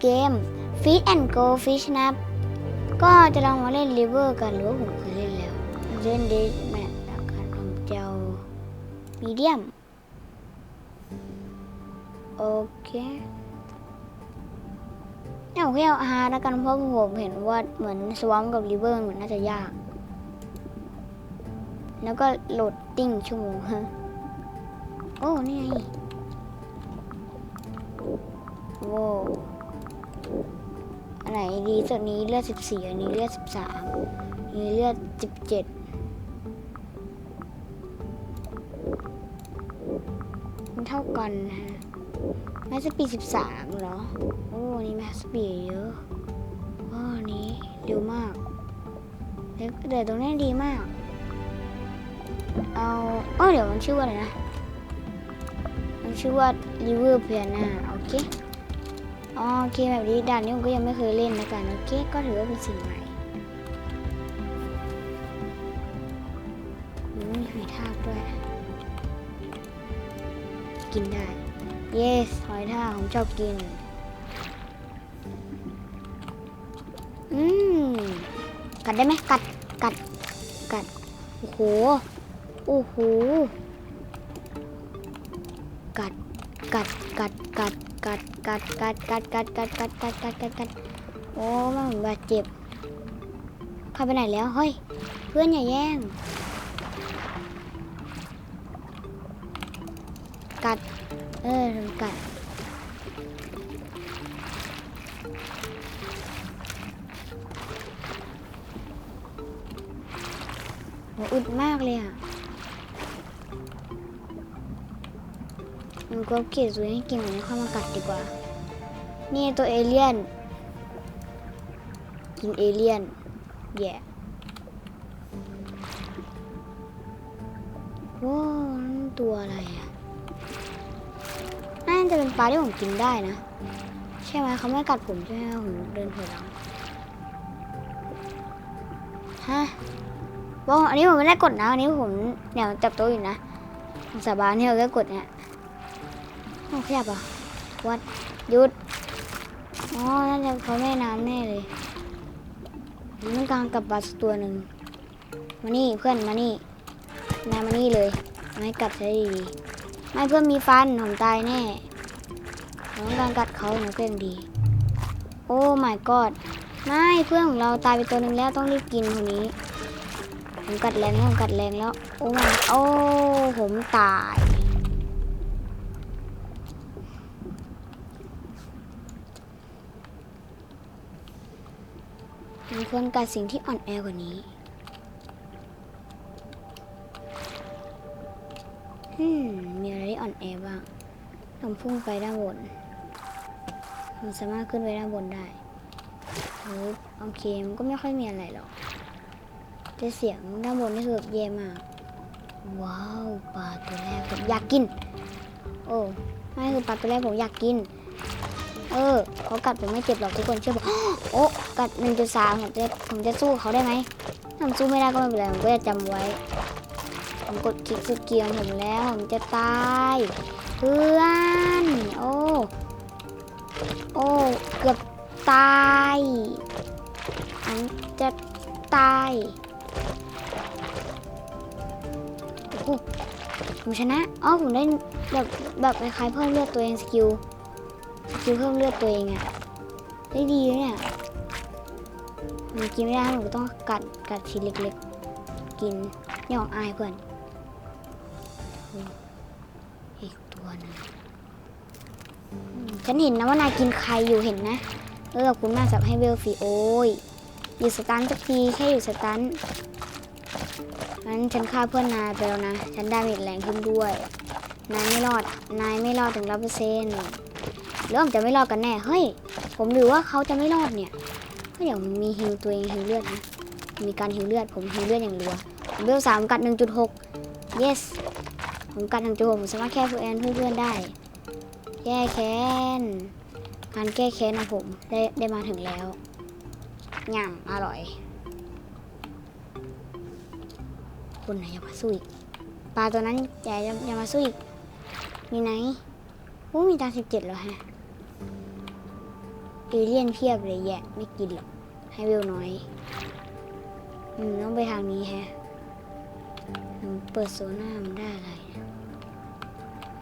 เกม Feed and Go Fish นะครับ ก็จะลองมาเล่น River กันหรือว่าผมเคยเล่นแล้ว เล่นเดสแมทแล้วกันผมจะเอามีเดียม โอเคเนี่ยผมแค่เอาฮาแล้วกันเพราะผมเห็นว่าเหมือนสวอมกับ River เหมือนน่าจะยาก แล้วก็โหลดติ้งชั่วโมงฮะ โอ้ นี่ไง โว้ ไหนดีสุดนี้เลือด14อันนี้เลือด13อันนี้เลือด17มันเท่ากันนะฮะแมสปี13เหรอ โอ้อันนี่แมสปีเยอะโอ้อันนี้เร็วมากแต่แต่ตรงนี้ดีมาก เอาเออเดี๋ยวมันชื่อว่าอะไรนะ มันชื่อว่า River Piana โอเคอ๋อโอเค แบบนี้ด่านนี้ผมก็ยังไม่เคยเล่นนะกันโอเคก็ถือว่าเป็นสิ่งใหม่มีหอยทากด้วย กินได้ yes หอยทากผมชอบกิน อืม กัดได้ไหมกัด กัด กัด โอ้โห โอ้โห กัด กัด กัด กัด กัดกัดกัดกัดกัดกัดกัดกัดกัดกัดกัดโอ้มันเหมือนบาดเจ็บเข้าไปไหนแล้วเฮ้ยเพื่อนอย่าแย่ง กัด เออทำกัดอึดมากเลยอะ มันก็เกลียดตัวให้กินเหมือนเข้ามากัดดีกว่า นี่ตัวเอเลี่ยน กินเอเลี่ยนแย่ว้าวตัวอะไรอะน่าจะเป็นปลาที่ผมกินได้นะ ใช่ไหมเขาไม่กัดผมใช่ไหมผมเดินถอยหลังฮะว้าวอันนี้ผมไม่ได้กดนะ อันนี้ผมเนี่ยจับต๊ะอยู่นะสาบานที่เราได้กดเนี่ย โอ้ขยับอะวัดหยุดอ๋อน่าจะเขาแม่น้ำแน่เลยผมต้องการกับบาสตัวหนึ่งมานี่เพื่อนมานี่นายมานี่เลยไม่กัดใช้ดีๆไม่เพื่อนมีฟันผมตายแน่ผมต้องการกัดเขาหนูเพื่อนดี โอ้ my god ไม่เพื่อนของเราตายไปตัวหนึ่งแล้วต้องรีบกินคนนี้ ผมกัดแรงแล้วผมกัดแรงแล้ว โอ้ยโอ้ ผมตาย มันควรกัดสิ่งที่อ่อนแอกว่านี้ฮึมมีอะไรที่อ่อนแอบ้างผมพุ่งไปด้านบนผมสามารถขึ้นไปด้านบนได้โอเคมันก็ไม่ค่อยมีอะไรหรอกแต่เสียงด้านบนนี่คือแบบแย่มาก ว้าวปลาตัวแรกผมอยากกิน โอ้ไม่คือปลาตัวแรกผมอยากกิน เออเขากัดผมไม่เจ็บหรอกทุกคนเชื่อผมโอ้กัดหนึ่งจุดสามผมจะผมจะสู้เขาได้ไหมถ้าผมสู้ไม่ได้ก็ไม่เป็นไรผมก็จะจำไว้ ผมกดคลิกสกิลผมแล้วผมจะตายเพื่อนโอ้โอ้เกือบตายอันจะตายโอ้ผมชนะอ๋อผมได้แบบแบบคล้ายๆเพิ่มเลือดตัวเองสกิล กิลเพิ่มเลือดตัวเองอะได้ดีเนี่ยมันกินไม่ได้ผมต้องกัดกัดชิ้นเล็กๆ กินนี่ของอายเพื่อนอีกตัวหนึงฉันเห็นนะว่านายกินใครอยู่เห็นนะเออขอบคุณมากสำหรับให้เวลฟรีโอ้ยอยู่สตันสักทีแค่อยู่สตันงั้นฉันฆ่าเพื่อนนายไปแล้วนะ ฉันได้เมจแรงขึ้นด้วย นายไม่รอด นายไม่รอดถึงร้อยเปอร์เซ็นต์ เริ่มจะไม่รอดกันแน่ เฮ้ย ผมหรือว่าเขาจะไม่รอดเนี่ยก็เดี๋ยวมีฮิวตัวเองฮิวเลือดนะ มีการฮิวเลือด ผมฮิวเลือดอย่างรัวผมเบลสามกัดหนึ่งจุดหก yes ผมกัดหนึ่งจุดหกผมสามารถแค่เพื่อนเพื่อนๆได้ แก้แค้นการแก้แค้นของผมได้ได้มาถึงแล้วย่ำอร่อย คนไหนอย่ามาสู้อีกปลาตัวนั้นอย่าอย่าอย่ามาสู้อีกมีไหนโอ้มีตาสิบเจ็ดแล้วฮะ เอเลี่ยนเพียบเลยแยะไม่กินหรอก ให้เวลน้อยอืมต้องไปทางนี้แฮะอืมเปิดโซน่ามันได้อะไรนี่ย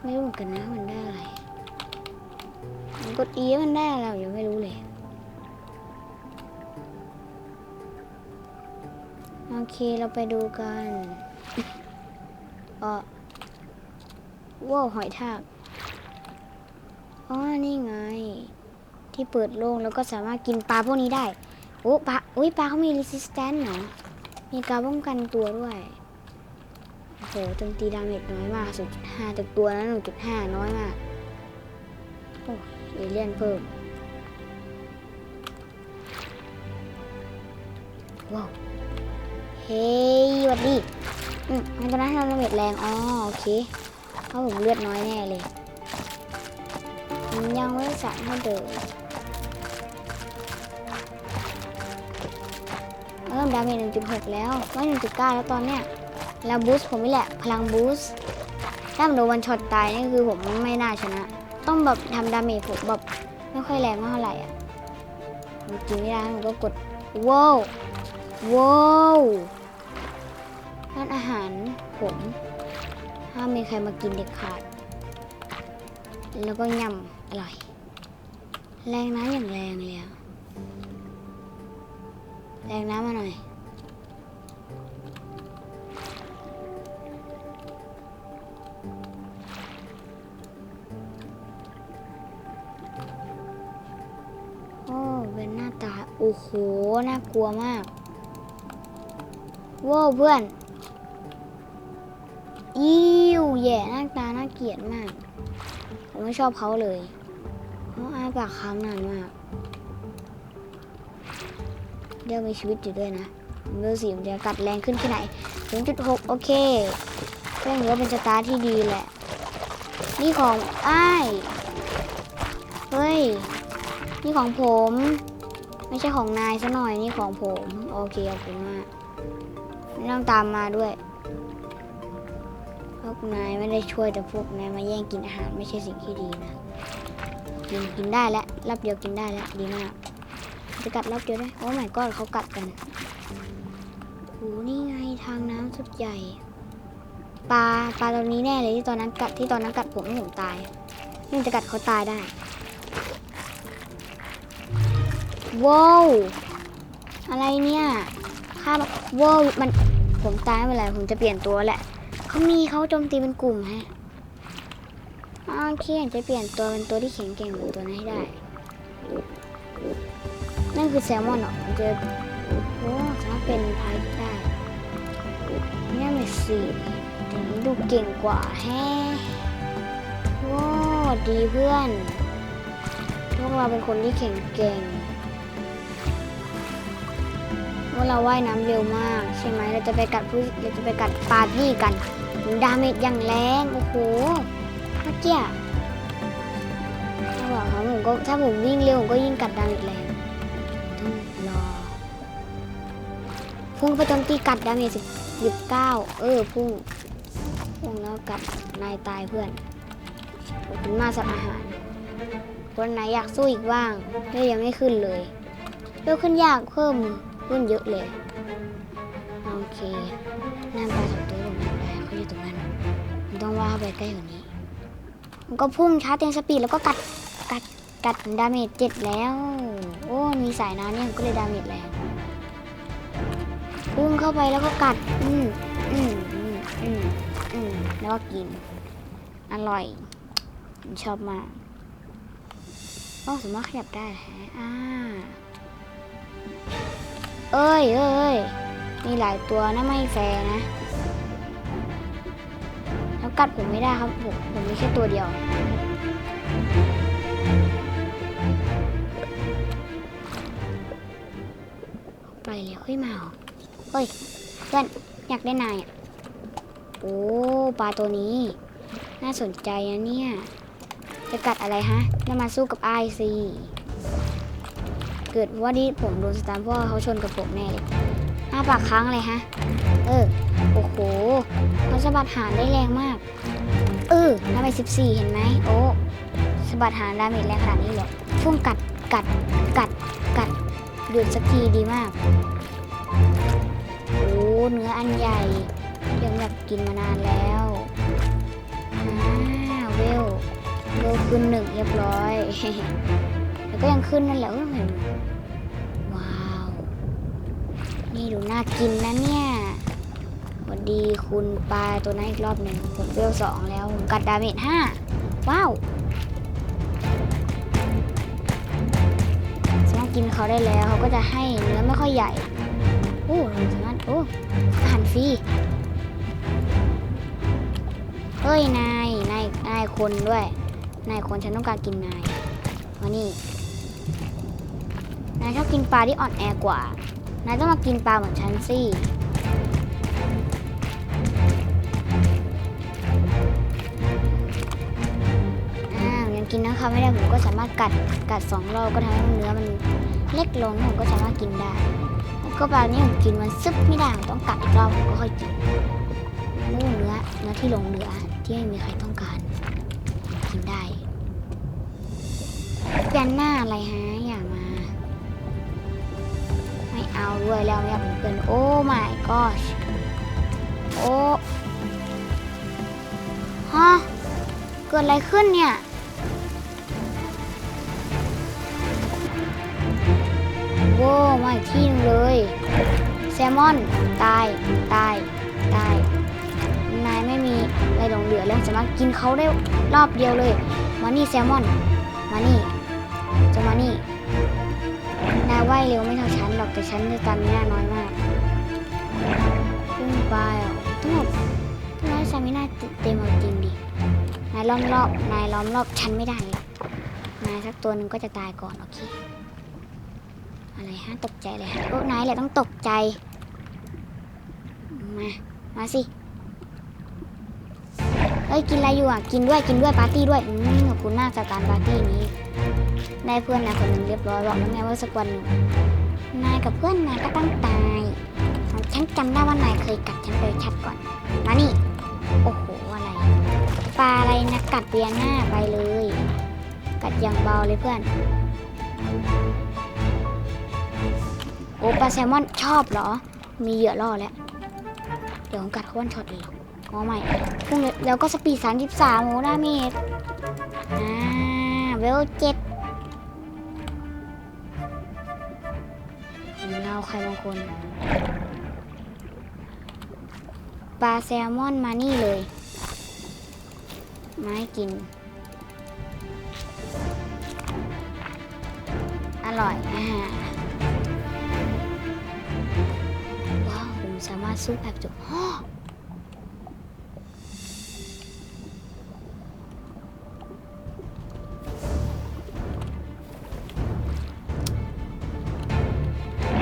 ไม่รู้เหมือนกันนะมันได้อะไร มันกด E มันได้อะไรยังไม่รู้เลยโอเคเราไปดูกันอ๋อว้าวหอยทาก อ๋อ นี่ไง ที่เปิดโล่งแล้วก็สามารถกินปลาพวกนี้ได้ โอ้ปลาอุ้ยปลาเขามี resistance เหรอมีการป้องกันตัวด้วยโอ้โหโจมตีดาเมจน้อยมาก0.5จากตัวนั้น1.5น้อยมากโอ้เอเลี่ยนเพิ่มว้าวเฮ้ยสวัสดีอืมมันตอนนั้นทำดาเมจแรงอ๋อโอเคเพราะผมเลือดน้อยแน่เลยยังไม่สามารถเดิน เริ่มดาเมจ1.6 แล้วไม่1.9 แล้วตอนเนี้ยแล้วบูสต์ผมนี่แหละพลังบูสต์ถ้าโดนวันช็อตตายนี่คือผมไม่น่าชนะ ต้องแบบทำดาเมจผมแบบไม่ค่อยแรงมาเท่าไหร่อะผมกินไม่ได้ผมก็กดว้าวว้าวร้านอาหารผมห้ามมีใครมากินเด็ดขาด แล้วก็ยำอร่อย แรงน้ำอย่างแรงเลยอะ แรงน้ำมาหน่อย โอ้ เป็นหน้าตา โอ้โห น่ากลัวมากว้าวเพื่อนอิ้วแย่หน้าตาน่าเกลียดมาก ผมไม่ชอบเขาเลยเขาอ้าปากค้างนานมาก เดี๋ยวมีชีวิตอยู่ด้วยนะเบอร์สี่มันจะกัดแรงขึ้นแค่ไหนถึงจุดหกโอเคก็ยังถือว่าเป็นสตาร์ทที่ดีแหละ นี่ของอ้ายเฮ้ย นี่ของผม ไม่ใช่ของนายซะหน่อย นี่ของผม โอเคขอบคุณมากไม่ต้องตามมาด้วย พวกนายไม่ได้ช่วยแต่พวกนายมาแย่งกินอาหารไม่ใช่สิ่งที่ดีนะ กินกินได้แล้วรับเดียวกินได้แล้วดีมาก จะกัดรอบเดียวได้โอ้ไม่ก็เขากัดกันโอ้นี่ไงทางน้ำสุดใหญ่ ปลาปลาตัวนี้แน่เลยที่ตอนนั้นกัดที่ตอนนั้นกัดผมให้ผมตายนี่จะกัดเขาตายได้ว้าวอะไรเนี่ยข้าว้าวมันผมตายไม่เป็นไรผมจะเปลี่ยนตัวแหละเขามีเขาโจมตีเป็นกลุ่มฮะโอเคจะเปลี่ยนตัวเป็นตัวที่แข็งแกร่งเหมือนตัวนั้นให้ได้ นั่นคือแซลมอนเหรอผมเจอโอ้สามารถเป็นพายได้นี่ยเมสซี่ถึงดูเก่งกว่าแฮะโอ้ดีเพื่อนพวกเราเป็นคนที่แข็งแกร่งว่าเราว่ายน้ำเร็วมาก ใช่ไหมเราจะไปกัดผู้เราจะไปกัดปาร์ตี้กัน ดาเมจอย่างแรง โอ้โหเมื่อกี้ ถ้าบอกเขาผมก็ถ้าผมวิ่งเร็วผมก็ยิ่งกัดดาเมจแรงต้องรอ พุ่งไปโจมตีกัดดาเมจสิบสิบเก้าเออพุ่งพุ่งแล้วกัดนายตายเพื่อนขอบคุณมากสำหรับอาหารคนไหนอยากสู้อีกบ้างเลือดยังไม่ขึ้นเลยเลือดขึ้นยากเพิ่มขึ้นเยอะเลยโอเคน้ำปลาสองตัวลงน้ำได้เขาอยู่ตรงนั้นมันต้องว่าไปใกล้กว่านี้มันก็พุ่งชาร์จเต็มสปีดแล้วก็กัด กัดดาเมจเจ็ดแล้ว โอ้มีสายน้ำเนี่ยก็เลยดาเมจแรงพุ่งเข้าไปแล้วก็กัด อืมอืมอืมอืมอืมแล้วก็กิน อร่อยผมชอบมากโอ้สามารถขยับได้แฮะอ่าเอ้ยเอ้ยเอ้ยมีหลายตัวนะไม่แฟร์นะแล้วกัดผมไม่ได้ครับผมผมมีแค่ตัวเดียว ไปแล้วค่อยมาเหรอเฮ้ยเพื่อนอยากได้นายอะ โอ้ปลาตัวนี้ น่าสนใจนะเนี่ย จะกัดอะไรฮะแล้วมาสู้กับไอซีเกิดว่าดิผมโดนสตาร์เพราะว่าเขาชนกับผมแน่เลยห้าปากค้างอะไรฮะ เออ โอ้โหเขาสะบัดหางได้แรงมาก เออดาเมจสิบสี่เห็นไหมโอ้สะบัดหางดาเมจแรงขนาดนี้เหรอพุ่งกัดกัดกัด ดหยุดสักทีดีมาก โอ้เนื้ออันใหญ่ ยังอยากกินมานานแล้วอ่าเวลเวลขึ้นหนึ่งเรียบร้อยแล้วก็ยังขึ้นนั่นแหละเออเห็นว้าว นี่ดูน่ากินนะเนี่ยสวัสดีคุณปลาตัวนั้นอีกรอบหนึ่งผมเวลสองแล้ว ผมกัดดาเมจห้าว้าว กินเขาได้แล้วเขาก็จะให้เนื้อไม่ค่อยใหญ่ โอ้เราสามารถโอ้อาหารฟรีเฮ้ยนายนายนายคนด้วยนายคนฉันต้องการกินนายมานี่นายชอบกินปลาที่อ่อนแอกว่านายต้องมากินปลาเหมือนฉันสิอ้าวยังกินนะคะไม่ได้ผมก็สามารถกัดกัดสองรอบก็ทำให้เนื้อมัน เล็กลงผมก็สามารถกินได้ แล้วก็ปลานี้ผมกินมันซึบไม่ได้ผมต้องกัดอีกรอบผมก็ค่อยกินเนื้อเนื้อที่ลงเหลือที่ไม่มีใครต้องการกินได้เปลี่ยนหน้าอะไรฮะอย่ามา ไม่เอาด้วยแล้วไม่อยากเป็นเพื่อนโอ้ my gosh โอ้ฮะเกิดอะไรขึ้นเนี่ย อีกที่นึงเลย แซลมอน ตาย ตาย ตาย นายไม่มีอะไรหลงเหลือแล้วสามารถกินเขาได้รอบเดียวเลย มานี่แซลมอน มานี่ จะมานี่ นายว่ายเร็วไม่เท่าฉันหรอกแต่ฉันจะตามหน้าน้อยมากขึ้นไปอะต้องแบบต้องให้ซามิน่าเต็มจริงดิ นายล้อมรอบ นายล้อมรอบฉันไม่ได้ นายสักตัวหนึ่งก็จะตายก่อนโอเค อะไรฮะตกใจเลยฮะโอ้นายแหละต้องตกใจ มา มาสิ เฮ้ยกินอะไรอยู่อะ กินด้วยกินด้วยปาร์ตี้ด้วย อืมขอบคุณมากสการปาร์ตี้นี้ ได้เพื่อนนายคนหนึ่งเรียบร้อยบอกแล้วไงว่าสักวันหนึ่งนายกับเพื่อนนายก็ต้องตายฉันจำได้ว่านายเคยกัดฉันไปชัดก่อน มานี่ โอ้โหอะไร ปลาอะไรนะกัดเบียหน้าไปเลย กัดอย่างเบาเลยเพื่อน อ้ปลาแซลมอนชอบเหรอ มีเหยื่อล่อแล้ว เดี๋ยวผมกัดเขาวันช็อตเลยอ๋อไม่พุ่งเลยแล้วก็สปีด33โอ้ดาเมจอ่าเวลเจ็ดเราใครบางคนปลาแซลมอนมานี่เลยมาให้กิน อร่อยอ่าว้าว สามารถสู้แอบจุ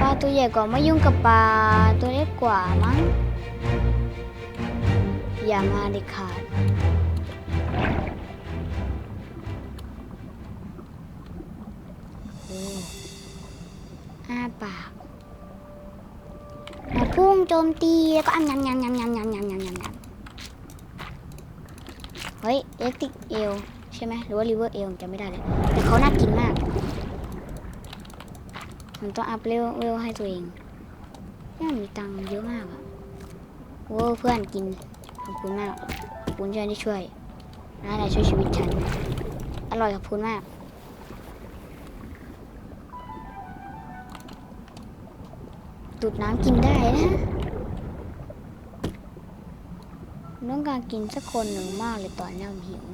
ปลาตัวใหญ่กว่าไม่ยุ่งกับปลาตัวเล็กกว่ามั้ง อย่ามาเด็ดขาดอ้าปากมา พุ่งโจมตีแล้วก็อันยำยำยำยำยำยำยำยำยำเฮ้ยเอลติกเอลใช่ไหมหรือว่าริเวอร์เอลจำไม่ได้เลยแต่เขาน่ากินมากผมต้องอัพเลเวลให้ตัวเองเนี่ยมีตังค์เยอะมากอะโอ้เพื่อนกินขอบคุณมากขอบคุณที่ช่วยน่าได้ช่วยชีวิตฉัน อร่อยขอบคุณมาก ดูดน้ำกินได้นะต้องการกินสักคนหนึ่งมากเลยตอนนี้ผมหิว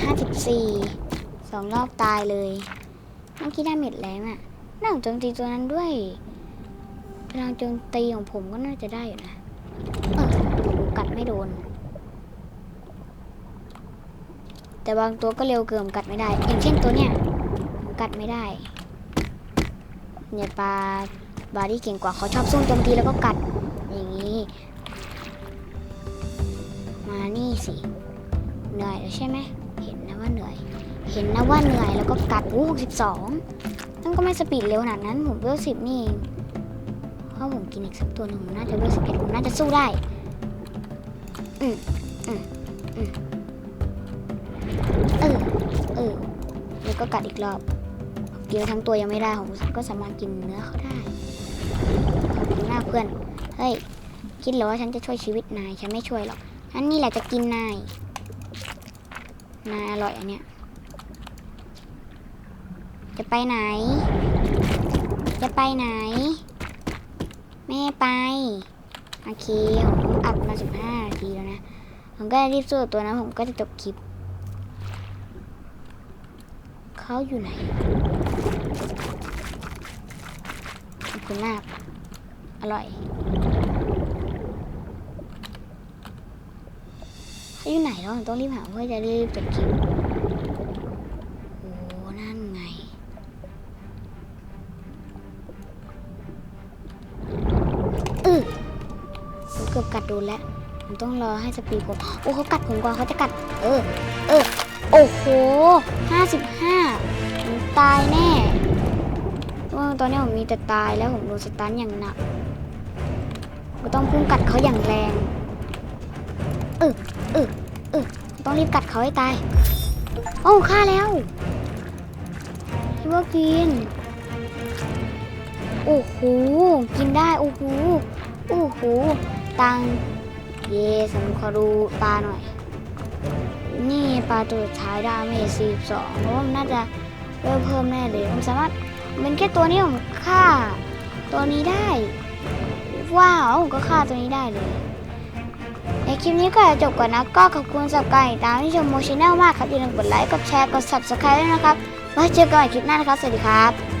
ห้าสิบสี่สองรอบตายเลยเมื่อกี้ดาเมจแรงอะน่าโจมตีตัวนั้นด้วยพลังโจมตีของผมก็น่าจะได้อยู่นะ เออผมกัดไม่โดน แต่บางตัวก็เร็วเกินกัดไม่ได้ อย่างเช่นตัวเนี้ยกัดไม่ได้ เนี่ยปลาบาร์ดี้เก่งกว่าเขาชอบซุ่มโจมตีแล้วก็กัดอย่างนี้ มานี่สิเหนื่อยแล้วใช่ไหมเห็นนะว่าเหนื่อย เห็นนะว่าเหนื่อยแล้วก็กัดวูหกสิบสองนั่นก็ไม่สปีดเร็วขนาดนั้นผมเวลสิบนี่เพราะผมกินอีกสักตัวหนึ่งผมน่าจะเวลสิบเอ็ดผมน่าจะสู้ได้ อืมอืมอืม เออ เออ แล้วก็กัดอีกรอบเกินทั้งตัวยังไม่ได้ผมก็สามารถกินเนื้อเขาได้ขอบคุณมากเพื่อน เฮ้ย คิดเหรอว่าฉันจะช่วยชีวิตนาย ฉันไม่ช่วยหรอกอันนี้แหละจะกินนาย นายอร่อยอันเนี้ย จะไปไหน จะไปไหน ไม่ไป โอเค ผมอัดมา15นาทีแล้วนะ ผมก็รีบสู้ตัวนะ ผมก็จะจบคลิป เขาอยู่ไหนขอบคุณมากอร่อยเขาอยู่ไหนแล้วต้องรีบหาเพื่อจะได้รีบจบคลิปโอ้นั่นไง อือผมเกือบกัดโดนแล้วผมต้องรอให้สปีดผมโอ้เขากัดผมก่อนเขาจะกัด เออ เออ โอ้โหห้าสิบห้าผมตายแน่เพราะว่าตอนนี้ผมมีแต่ตายแล้วผมโดนสตันอย่างหนัก ก็ต้องพุ่งกัดเขาอย่างแรงออเออเออต้องรีบกัดเขาให้ตาย โอ้ฆ่าแล้วคิดว่ากิน โอ้โห กินได้ โอ้โห โอ้โห ตัง เย่สำหรับขอดูปลาหน่อย นี่ปลาตัวท้ายดาเมจ42เพราะว่ามันน่าจะเพิ่มเพิ่มแน่เลยผมสามารถเป็นแค่ตัวนี้ผมฆ่าตัวนี้ได้ ว้าวผมก็ฆ่าตัวนี้ได้เลย ในคลิปนี้ก็จะจบก่อนนะก็ขอบคุณสำหรับการติดตามที่ชมโมชิแนลมากครับอย่าลืมกดไลค์กดแชร์กด subscribe ด้วยนะครับไว้เจอกันใหม่คลิปหน้านะครับ สวัสดีครับ